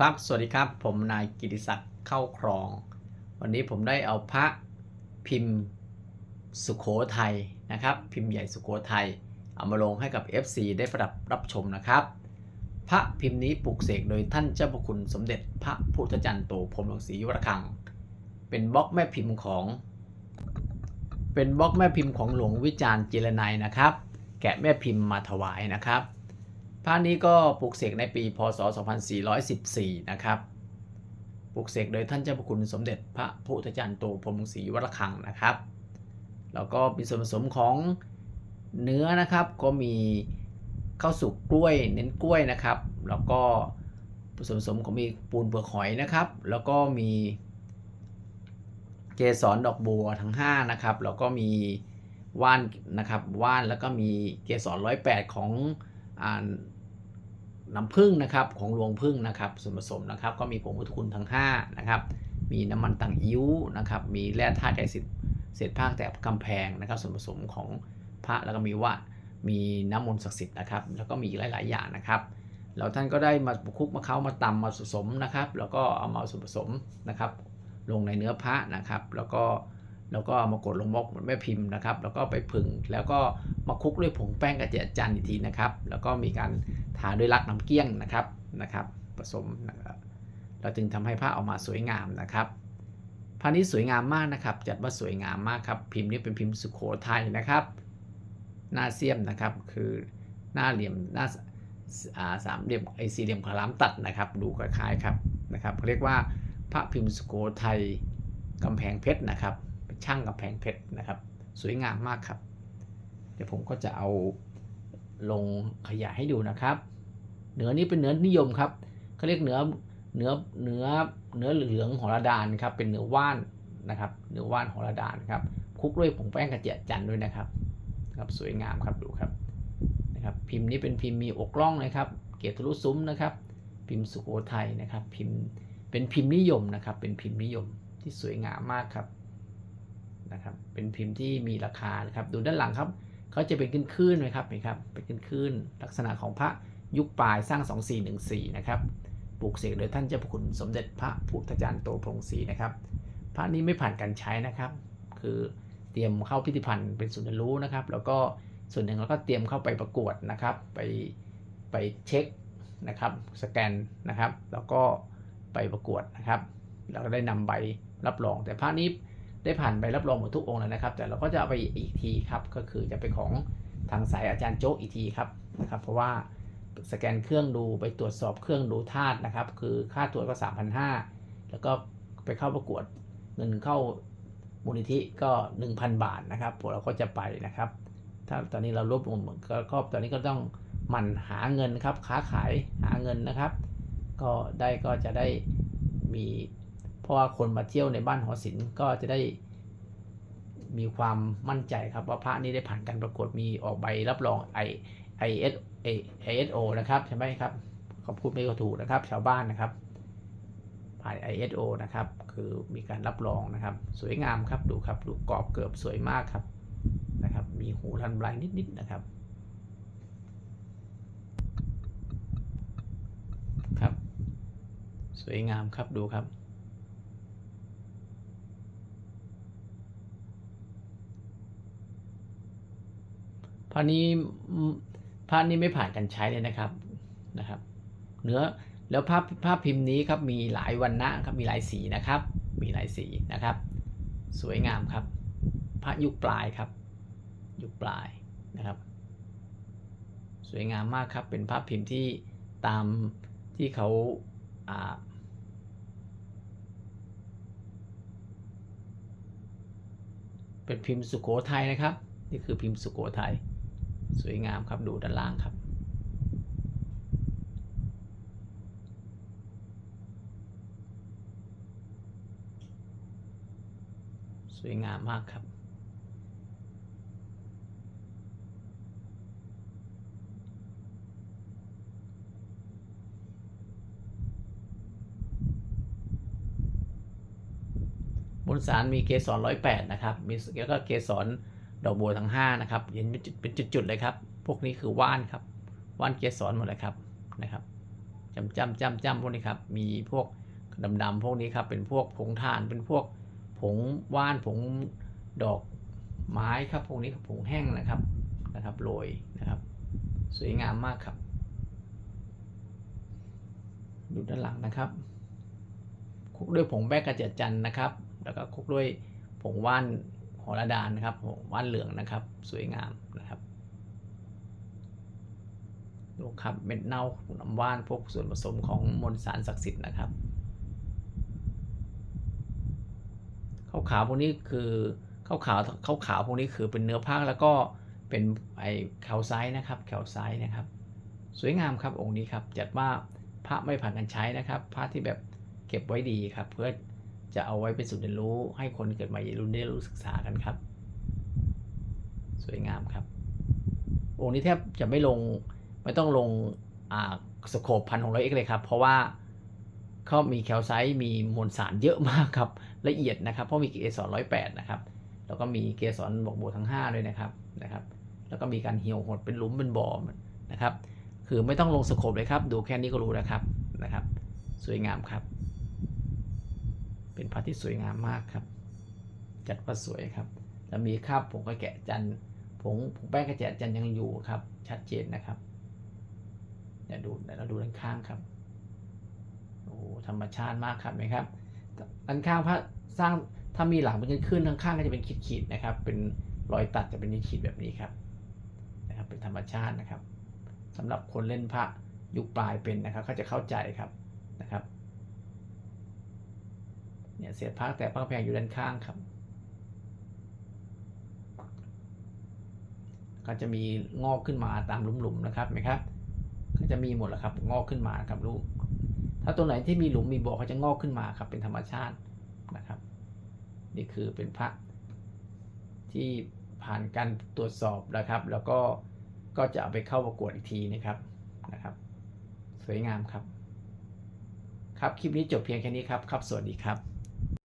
ครับ สวัสดีครับ ผมนายกิติศักดิ์เข้าครอง วันนี้ผมได้เอาพระพิมพ์สุโขทัยนะครับ พิมพ์ใหญ่สุโขทัยเอามาลงให้กับ FC ได้ประดับรับชมนะครับ พระพิมพ์นี้ปลูกเสกโดยท่านเจ้าพระคุณสมเด็จพระพุทธจันทร์โตพรหมรังสีวรคัง เป็นบล็อกแม่พิมพ์ของ เป็นบล็อกแม่พิมพ์ของหลวงวิจารณ์จิรนัยนะครับ แกะแม่พิมพ์มาถวายนะครับ พระนี้ก็ปลูกเสกในปีพศ 2414 นะครับปลูกเสกโดยท่านเจ้าพระคุณสมเด็จพระพุทธจารย์โตพรมศรีวัดระฆังนะครับ แล้วก็มีส่วนผสมของเนื้อนะครับก็มีข้าวสุกกล้วยเน้นกล้วยนะครับ แล้วก็ส่วนผสมก็มีปูนเปลือกหอยนะครับ แล้วก็มีเกสรดอกบัวทั้ง5นะครับแล้วก็มีว่านนะครับว่านแล้วก็มีเกสรร้อยแปดของอ่า น้ำผึ้งนะครับของรวงผึ้งนะครับส่วนผสมนะครับ ก็มีผงพุทธคุณทั้ง5นะครับมีน้ำมันต่างอิ้วนะครับมีแร่ธาตุไอซิดเศษภาแตกกำแพงนะครับ ส่วนผสมของพระแล้วก็มีว่ามีน้ำมนต์ศักดิ์สิทธิ์นะครับ แล้วก็มีหลาย ๆ อย่างนะครับแล้วท่านก็ได้มาคลุกมะเขามาตำมาผสมนะครับ แล้วก็เอามาส่วนผสมนะครับ ลงในเนื้อพระนะครับ แล้วก็ แล้วก็มากดลงบล็อกแม่พิมพ์นะครับ แล้วก็ไปผึ่งแล้วก็มาคลุกด้วยผงแป้งกระเจี๊ยบจันทร์อีกทีนะครับ แล้วก็มีการทาด้วยลักน้ำเกี้ยงนะครับนะครับผสมนะครับเราจึงทำให้ผ้าออกมาสวยงามนะครับผ้านี้สวยงามมากนะครับ จัดว่าสวยงามมากครับ พิมพ์นี้เป็นพิมพ์สุโขทัยนะครับ หน้าเสียมนะครับ คือหน้าเหลี่ยมหน้าสามเหลี่ยมไอสี่เหลี่ยมขลามตัดนะครับ ดูคล้ายๆครับนะครับเขาเรียกว่าพระพิมพ์สุโขทัยกำแพงเพชรนะครับ ช่างกำแพงเพชรนะครับ สวยงามมากครับ เดี๋ยวผมก็จะเอาลงขยายให้ดูนะครับ เนื้อนี้เป็นเนื้อนิยมครับเขาเรียกเนื้อเนื้อเนื้อเนื้อเหลืองหอระดานครับ เป็นเนื้อว่านนะครับ เนื้อว่านหอระดานครับคลุกด้วยผงแป้งกระเจี๊ยบจันทร์ด้วยนะครับครับสวยงามครับดูครับนะครับ พิมพ์นี้เป็นพิมพ์มีอกล่องนะครับ เกตทะลุซุ้มนะครับ พิมพ์สุโขทัยนะครับ พิมพ์เป็นพิมพ์นิยมนะครับ เป็นพิมพ์นิยมที่สวยงามมากครับ นะครับ เป็นพิมพ์ที่มีราคานะครับ ดูด้านหลังครับเขาจะเป็นคลื่นๆนะครับนี่ครับ เป็นคลื่นลักษณะของพระยุคปลายสร้าง 2414 นะครับ ปลูกเสกโดยท่านเจ้าพระคุณสมเด็จพระพุทธจารย์โตพรหมศรีนะครับ พระนี้ไม่ผ่านการใช้นะครับ คือเตรียมเข้าพิพิธภัณฑ์เป็นศูนย์เรียนรู้นะครับ แล้วก็ส่วนหนึ่งเราก็เตรียมเข้าไปประกวดนะครับ ไปไปเช็คนะครับ สแกนนะครับ แล้วก็ไปประกวดนะครับ เราก็ได้นำใบรับรอง แต่พระนี้ ได้ผ่านใบรับรองหมดทุกองค์แล้วนะครับ แต่เราก็จะเอาไปอีกทีครับ ก็คือจะเป็นของทางสายอาจารย์โจ๊กอีกทีครับนะครับ เพราะว่าสแกนเครื่องดูไปตรวจสอบเครื่องดูธาตุนะครับ คือค่าตรวจก็ 3,500 แล้วก็ไปเข้าประกวดเงินเข้ามูลนิธิก็ 1,000 บาทนะครับพวกเราก็จะไปนะครับ ถ้าตอนนี้เรารวบรวมก็ก็ตอนนี้ก็ต้องหมั่นหาเงินครับ ค้าขายหาเงินนะครับ ก็ได้ก็จะได้มี เพราะว่าคนมาเที่ยวในบ้านหอศิลป์ก็จะได้มีความมั่นใจครับว่าพระนี้ได้ผ่านการประกวดมีออกใบรับรอง I I S I S O นะครับใช่ไหมครับเขาพูดไม่ก็ถูกนะครับ ชาวบ้านนะครับ ผ่าน I S O นะครับ คือมีการรับรองนะครับ สวยงามครับดูครับดูกรอบเกือบสวยมากครับนะครับ มีหูทันบลายนิดๆนะครับครับ สวยงามครับดูครับ พ ระนี้พระนี้ไม่ผ่านการใช้เลยนะครับนะครับ เนื้อแล้วภาพภาพพิมพ์นี้ครับมีหลายวันนะครับมีหลายสีนะครับ มีหลายสีนะครับ สวยงามครับ พระยุคปลายครับ ยุคปลายนะครับ สวยงามมากครับเป็นภาพพิมพ์ที่ตามที่เขาอ่าเป็นพิมพ์สุโขทัยนะครับ นี่คือพิมพ์สุโขทัย สวยงามครับดูด้านล่างครับ สวยงามมากครับบนสารมีเกสรร้อยแปดนะครับ มีแล้วก็เกสร ดอกบัวทั้งห้านะครับเห็นเป็นจุดๆเลยครับ พวกนี้คือว่านครับ ว่านเกสรหมดเลยครับนะครับจำจำจำจำพวกนี้ครับ มีพวกดำๆพวกนี้ครับเป็นพวกผงถ่านเป็นพวกผงว่านผงดอกไม้ครับพวกนี้ครับผงแห้งนะครับนะครับโรยนะครับ สวยงามมากครับ ดูด้านหลังนะครับคุกด้วยผงแป้งกระเจี๊ยบจันนะครับ แล้วก็คุกด้วยผงว่าน หอระดานนะครับว่านเหลืองนะครับ สวยงามนะครับดูครับเม็ดเน่าน้ำว่านพวกส่วนผสมของมวลสารศักดิ์สิทธิ์นะครับข้าวขาวพวกนี้คือข้าวขาวข้าวขาวพวกนี้คือเป็นเนื้อผ้าแล้วก็เป็นไอ้แคลไซนะครับแคลไซนะครับ สวยงามครับองค์นี้ครับจัดว่าพระไม่ผ่านการใช้นะครับ พระที่แบบเก็บไว้ดีครับ เพื่อ จะเอาไว้เป็นศูนย์เรียนรู้ให้คนเกิดใหม่รุ่นได้รู้ศึกษากันครับ สวยงามครับ องค์นี้แทบจะไม่ลงไม่ต้องลงอ่าสโคปพันหกร้อยเอ็กเลยครับ เพราะว่าเขามีแคลไซต์มีมวลสารเยอะมากครับ ละเอียดนะครับ เพราะมีเกสรร้อยแปดนะครับ แล้วก็มีเกสรบอกบวกทั้ง5ด้วยนะครับนะครับ แล้วก็มีการเหี่ยวหดเป็นหลุมเป็นบ่อนะครับ คือไม่ต้องลงสโคปเลยครับ ดูแค่นี้ก็รู้แล้วครับนะครับ สวยงามครับ เป็นพระที่สวยงามมากครับ จัดว่าสวยครับ แล้วมีคราบผงกระแกะจันผงผงแป้งกระแกะจันยังอยู่ครับ ชัดเจนนะครับเดี๋ยวดูเดี๋ยวเราดูด้านข้างครับโอ้ธรรมชาติมากครับไหมครับด้านข้างพระสร้างถ้ามีหลังเป็นขึ้นๆข้างก็จะเป็นขีดๆนะครับ เป็นรอยตัดจะเป็นขีดแบบนี้ครับนะครับเป็นธรรมชาตินะครับสำหรับคนเล่นพระยุคปลายเป็นนะครับเขาจะเข้าใจครับนะครับ เนี่ยเศษพักแต่พักแพงอยู่ด้านข้างครับ ก็จะมีงอกขึ้นมาตามหลุมๆนะครับไหมครับ ก็จะมีหมดแหละครับ งอกขึ้นมาครับลูก ถ้าตัวไหนที่มีหลุมมีบ่อเขาจะงอกขึ้นมาครับเป็นธรรมชาตินะครับ นี่คือเป็นพระที่ผ่านการตรวจสอบนะครับ แล้วก็ก็จะเอาไปเข้าประกวดอีกทีนะครับนะครับ สวยงามครับ ครับคลิปนี้จบเพียงแค่นี้ครับ ครับ สวัสดีครับ